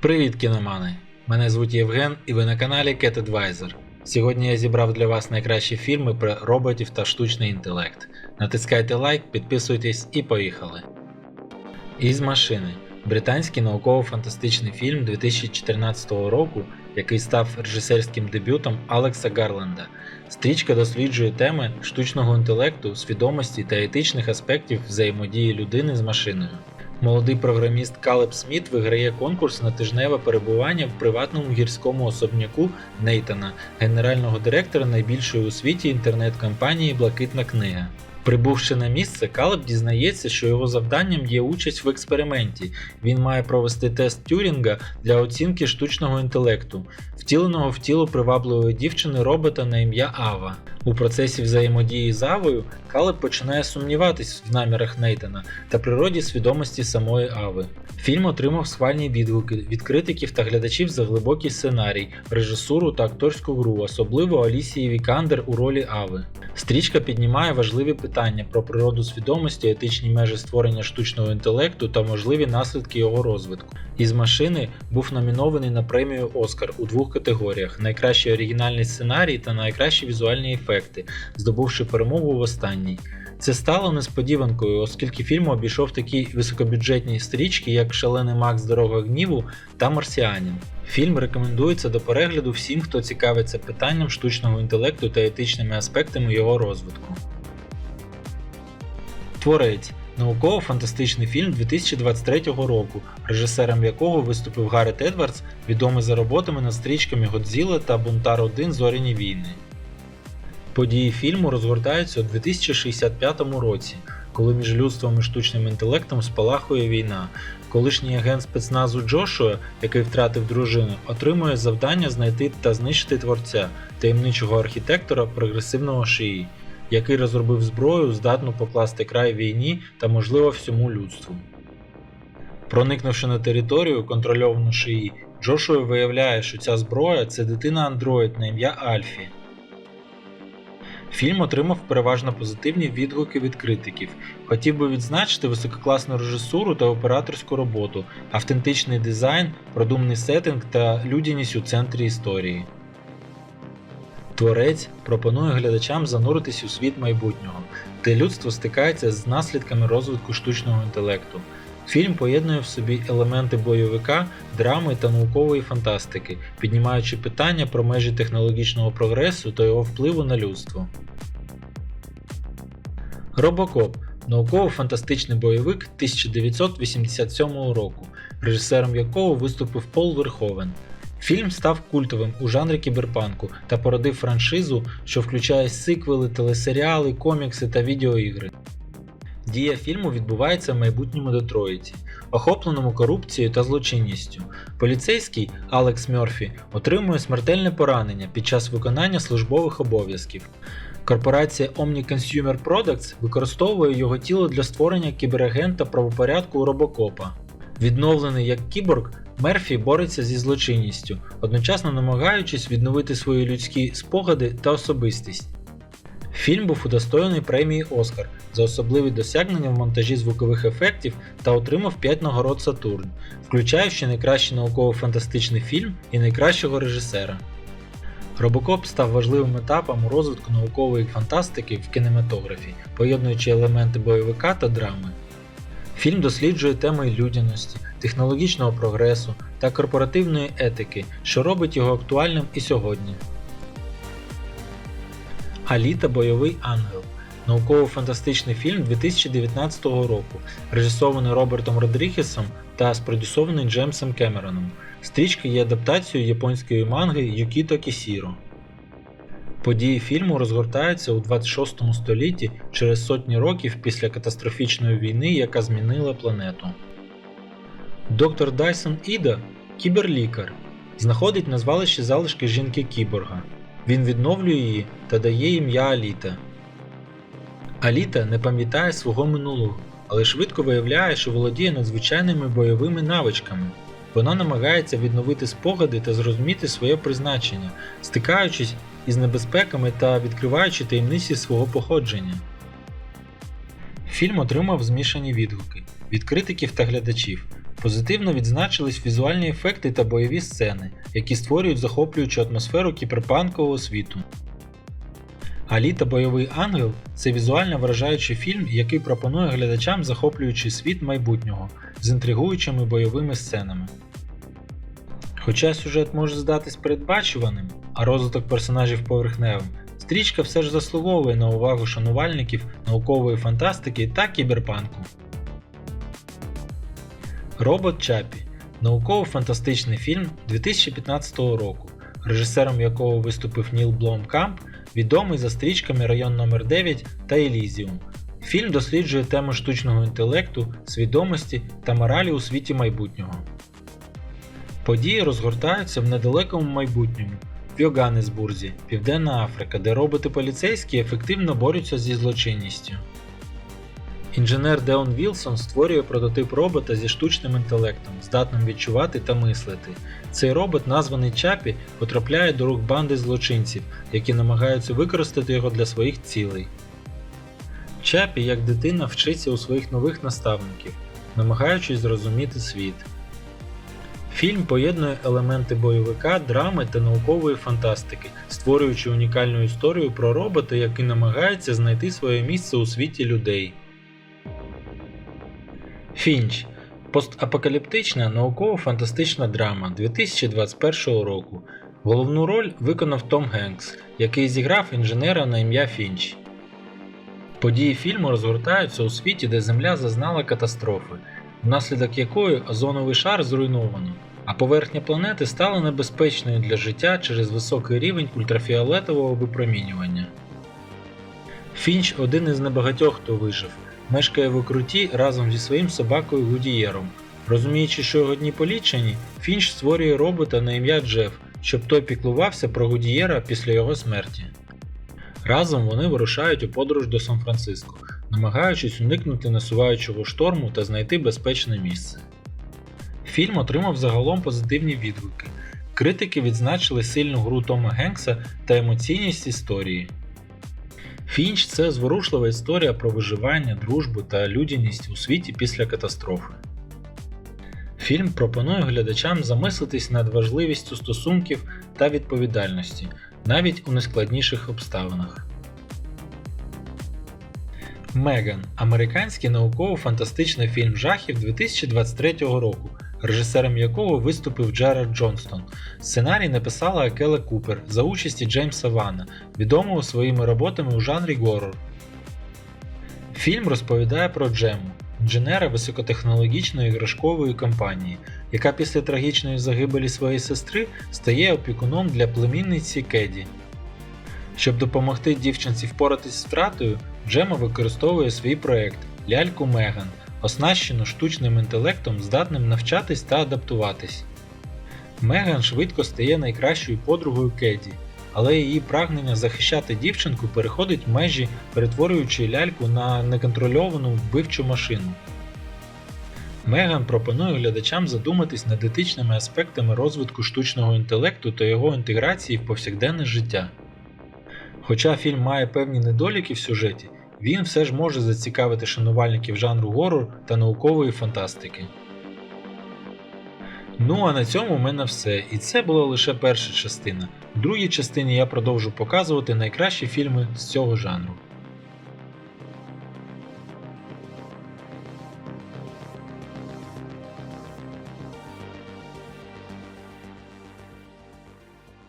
Привіт, кіномани! Мене звуть Євген і ви на каналі Cat Advisor. Сьогодні я зібрав для вас найкращі фільми про роботів та штучний інтелект. Натискайте лайк, підписуйтесь і поїхали. Із машини британський науково-фантастичний фільм 2014 року, який став режисерським дебютом Алекса Гарленда. Стрічка досліджує теми штучного інтелекту, свідомості та етичних аспектів взаємодії людини з машиною. Молодий програміст Калеб Сміт виграє конкурс на тижневе перебування в приватному гірському особняку Нейтана, генерального директора найбільшої у світі інтернет-компанії Блакитна книга. Прибувши на місце, Калеб дізнається, що його завданням є участь в експерименті. Він має провести тест Тюрінга для оцінки штучного інтелекту, втіленого в тіло привабливої дівчини робота на ім'я Ава. У процесі взаємодії з Авою Калеб починає сумніватись в намірах Нейтана та природі свідомості самої Ави. Фільм отримав схвальні відгуки від критиків та глядачів за глибокий сценарій, режисуру та акторську гру, особливо Алісії Вікандер у ролі Ави. Стрічка піднімає важливі питання про природу свідомості, етичні межі створення штучного інтелекту та можливі наслідки його розвитку. Із машини був номінований на премію Оскар у двох категоріях: найкращий оригінальний сценарій та найкращі візуальні ефекти, здобувши перемогу в останній. Це стало несподіванкою, оскільки фільм обійшов такі високобюджетні стрічки, як Шалений Макс Дорога гніву та Марсіанін. Фільм рекомендується до перегляду всім, хто цікавиться питанням штучного інтелекту та етичними аспектами його розвитку. Творець науково-фантастичний фільм 2023 року, режисером якого виступив Гарет Едвардс, відомий за роботами над стрічками Годзіла та Бунтар 1 Зоряні війни. Події фільму розгортаються у 2065 році, коли між людством і штучним інтелектом спалахує війна. Колишній агент спецназу Джошуа, який втратив дружину, отримує завдання знайти та знищити творця, таємничого архітектора прогресивного шиї, який розробив зброю, здатну покласти край війні та, можливо, всьому людству. Проникнувши на територію, контрольовану шиї, Джошуа виявляє, що ця зброя це дитина-андроїд на ім'я Альфі. Фільм отримав переважно позитивні відгуки від критиків. Хотів би відзначити висококласну режисуру та операторську роботу, автентичний дизайн, продуманий сеттинг та людяність у центрі історії. Творець пропонує глядачам зануритись у світ майбутнього, де людство стикається з наслідками розвитку штучного інтелекту. Фільм поєднує в собі елементи бойовика, драми та наукової фантастики, піднімаючи питання про межі технологічного прогресу та його впливу на людство. Робокоп науково-фантастичний бойовик 1987 року, режисером якого виступив Пол Верховен. Фільм став культовим у жанрі кіберпанку та породив франшизу, що включає сиквели, телесеріали, комікси та відеоігри. Дія фільму відбувається в майбутньому Детройті, охопленому корупцією та злочинністю. Поліцейський Алекс Мьорфі отримує смертельне поранення під час виконання службових обов'язків. Корпорація Omni Consumer Products використовує його тіло для створення кіберагента правопорядку у робокопа. Відновлений як кіборг, Мерфі бореться зі злочинністю, одночасно намагаючись відновити свої людські спогади та особистість. Фільм був удостоєний премії Оскар за особливі досягнення в монтажі звукових ефектів та отримав 5 нагород Сатурн, включаючи найкращий науково-фантастичний фільм і найкращого режисера. Робокоп став важливим етапом у розвитку наукової фантастики в кінематографі, поєднуючи елементи бойовика та драми. Фільм досліджує теми людяності, технологічного прогресу та корпоративної етики, що робить його актуальним і сьогодні. Аліта Бойовий ангел науково-фантастичний фільм 2019 року, режисований Робертом Родрігесом та спродюсований Джеймсом Кемероном. Стрічка є адаптацією японської манги Юкіто Кісіро. Події фільму розгортаються у 26 столітті через сотні років після катастрофічної війни, яка змінила планету. Доктор Дайсон Іда кіберлікар, знаходить на звалищі залишки жінки кіборга. Він відновлює її та дає ім'я Аліта. Аліта не пам'ятає свого минулого, але швидко виявляє, що володіє надзвичайними бойовими навичками. Вона намагається відновити спогади та зрозуміти своє призначення, стикаючись із небезпеками та відкриваючи таємниці свого походження. Фільм отримав змішані відгуки від критиків та глядачів. Позитивно відзначились візуальні ефекти та бойові сцени, які створюють захоплюючу атмосферу кіберпанкового світу. Алі та бойовий ангел це візуально вражаючий фільм, який пропонує глядачам захоплюючий світ майбутнього з інтригуючими бойовими сценами. Хоча сюжет може здатись передбачуваним, а розвиток персонажів поверхневим, стрічка все ж заслуговує на увагу шанувальників наукової фантастики та кіберпанку. Робот Чапі науково-фантастичний фільм 2015 року, режисером якого виступив Ніл Бломкамп, відомий за стрічками Район номер 9 та Елізіум. Фільм досліджує тему штучного інтелекту, свідомості та моралі у світі майбутнього. Події розгортаються в недалекому майбутньому в Йоганнесбурзі, Південна Африка, де роботи поліцейські ефективно борються зі злочинністю. Інженер Деон Вілсон створює прототип робота зі штучним інтелектом, здатним відчувати та мислити. Цей робот, названий Чапі, потрапляє до рук банди злочинців, які намагаються використати його для своїх цілей. Чапі, як дитина, вчиться у своїх нових наставників, намагаючись зрозуміти світ. Фільм поєднує елементи бойовика, драми та наукової фантастики, створюючи унікальну історію про робота, який намагається знайти своє місце у світі людей. Фінч постапокаліптична науково-фантастична драма 2021 року. Головну роль виконав Том Генкс, який зіграв інженера на ім'я Фінч. Події фільму розгортаються у світі, де Земля зазнала катастрофи, внаслідок якої озоновий шар зруйновано, а поверхня планети стала небезпечною для життя через високий рівень ультрафіолетового випромінювання. Фінч один із небагатьох, хто вижив, мешкає в укрутті разом зі своїм собакою Гудієром. Розуміючи, що його дні полічені, Фінч створює робота на ім'я Джеф, щоб той піклувався про Гудієра після його смерті. Разом вони вирушають у подорож до Сан-Франциско, намагаючись уникнути насуваючого шторму та знайти безпечне місце. Фільм отримав загалом позитивні відгуки. Критики відзначили сильну гру Тома Генкса та емоційність історії. Фінч це зворушлива історія про виживання, дружбу та людяність у світі після катастрофи. Фільм пропонує глядачам замислитись над важливістю стосунків та відповідальності, навіть у найскладніших обставинах. Меган американський науково-фантастичний фільм жахів 2023 року, режисером якого виступив Джерард Джонстон. Сценарій написала Акела Купер за участі Джеймса Вана, відомого своїми роботами у жанрі горор. Фільм розповідає про Джему, інженера високотехнологічної іграшкової компанії, яка після трагічної загибелі своєї сестри стає опікуном для племінниці Кеді. Щоб допомогти дівчинці впоратись з втратою, Джема використовує свій проект ляльку Меган, оснащену штучним інтелектом, здатним навчатись та адаптуватись. Меган швидко стає найкращою подругою Кеді, але її прагнення захищати дівчинку переходить межі, перетворюючи ляльку на неконтрольовану вбивчу машину. Меган пропонує глядачам задуматись над етичними аспектами розвитку штучного інтелекту та його інтеграції в повсякденне життя. Хоча фільм має певні недоліки в сюжеті, він все ж може зацікавити шанувальників жанру горор та наукової фантастики. Ну а на цьому в мене все, і це була лише перша частина. В другій частині я продовжу показувати найкращі фільми з цього жанру.